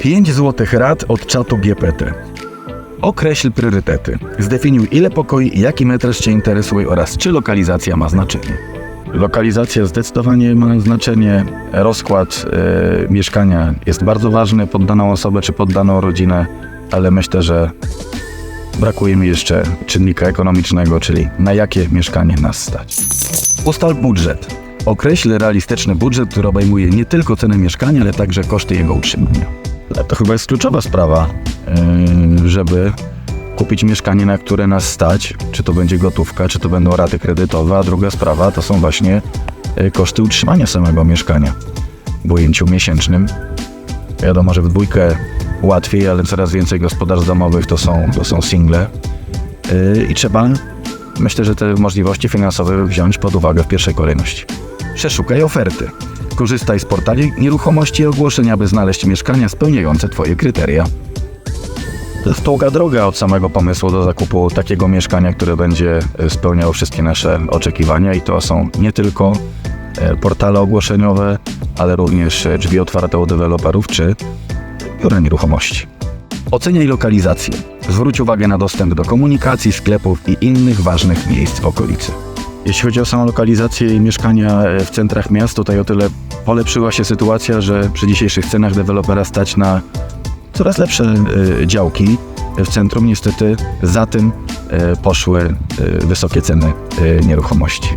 5 złotych rad od czatu GPT. Określ priorytety. Zdefiniuj ile pokoi jaki metraż Cię interesuje oraz czy lokalizacja ma znaczenie. Lokalizacja zdecydowanie ma znaczenie. Rozkład e, mieszkania jest bardzo ważny pod daną osobę czy pod daną rodzinę, ale myślę, że brakuje mi jeszcze czynnika ekonomicznego, czyli na jakie mieszkanie nas stać. Ustal budżet. Określ realistyczny budżet, który obejmuje nie tylko cenę mieszkania, ale także koszty jego utrzymania. To chyba jest kluczowa sprawa, yy, żeby kupić mieszkanie, na które nas stać, czy to będzie gotówka, czy to będą raty kredytowe, a druga sprawa to są właśnie yy, koszty utrzymania samego mieszkania w ujęciu miesięcznym. Wiadomo, że w dwójkę łatwiej, ale coraz więcej gospodarstw domowych to są, to są single yy, i trzeba, myślę, że te możliwości finansowe wziąć pod uwagę w pierwszej kolejności. Przeszukaj oferty. Korzystaj z portali nieruchomości i ogłoszeń, aby znaleźć mieszkania spełniające Twoje kryteria. To jest długa droga od samego pomysłu do zakupu takiego mieszkania, które będzie e, spełniało wszystkie nasze oczekiwania i to są nie tylko e, portale ogłoszeniowe, ale również e, drzwi otwarte u deweloperów czy biura nieruchomości. Oceniaj lokalizację. Zwróć uwagę na dostęp do komunikacji, sklepów i innych ważnych miejsc w okolicy. Jeśli chodzi o samą lokalizację i mieszkania w centrach miast, tutaj o tyle polepszyła się sytuacja, że przy dzisiejszych cenach dewelopera stać na coraz lepsze e, działki w centrum. Niestety za tym e, poszły e, wysokie ceny nieruchomości.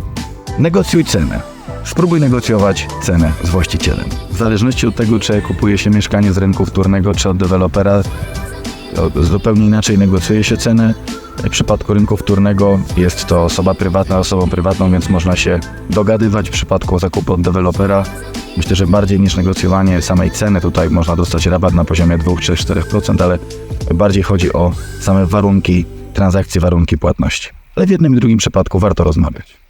Negocjuj cenę. Spróbuj negocjować cenę z właścicielem. W zależności od tego, czy kupuje się mieszkanie z rynku wtórnego, czy od dewelopera, zupełnie inaczej negocjuje się cenę. W przypadku rynku wtórnego jest to osoba prywatna osobą prywatną, więc można się dogadywać. W przypadku zakupu od dewelopera myślę, że bardziej niż negocjowanie samej ceny, tutaj można dostać rabat na poziomie 2 czy 4%, ale bardziej chodzi o same warunki transakcji, warunki płatności. Ale w jednym i drugim przypadku warto rozmawiać.